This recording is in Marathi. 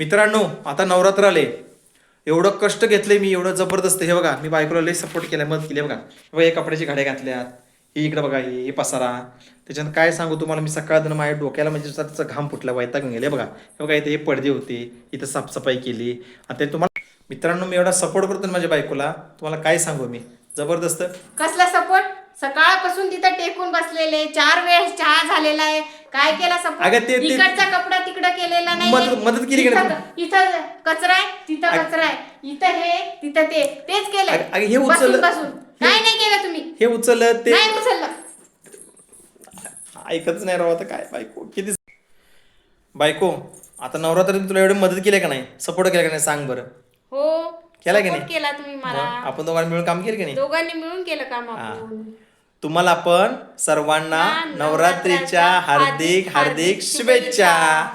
मित्रांनो आता नवरात्र आले. एवढं कष्ट घेतले मी एवढं जबरदस्त. हे बघा मी बायकोला लई सपोर्ट केलाय मदत केली बघा. बघा हे कपड्याची घड्या घातल्यात ही इकडे बघा हे हे पसारा. त्याच्यानं काय सांगू तुम्हाला मी सकाळ माझ्या डोक्याला म्हणजे त्याचा घाम फुटला वैताग गेले बघा हे बघा इथे हे पडदे होते इथं साफसफाई केली. आता ते तुम्हाला मित्रांनो मी एवढा सपोर्ट करतो ना माझ्या बायकोला. तुम्हाला काय सांगू मी? जबरदस्त. कसला सपोर्ट सकाळपासून तिथं टेकून बसलेले चार वेळेस चहा झालेला आहे. काय केला सपोर्ट अगं ते- ते- इकडचा कपडा तिकडं केलेला नाही मदत- मदत केली का नाही? इथं कचरा आहे तिथं अगं- कचरा आहे. इथं हे तिथं ते. तेच केलंय. अगं- अगं हे बसून उचललं- काय नाही केलं तुम्ही. हे उचललं ते नाही उचललं. ऐकतच नाही राव आता काय बायको किती बायको आता नवरात्रात तुला एवढी मदत केली का नाही? सपोर्ट केला का नाही? सांग बरं. हो केला की support नाही? केला तुम्ही मला. आपण दोघांनी मिळून काम केलं की नाही? दोघांनी मिळून केलं काम आपण. तुम्हाला पण सर्वांना नवरात्रीच्या हार्दिक हार्दिक शुभेच्छा.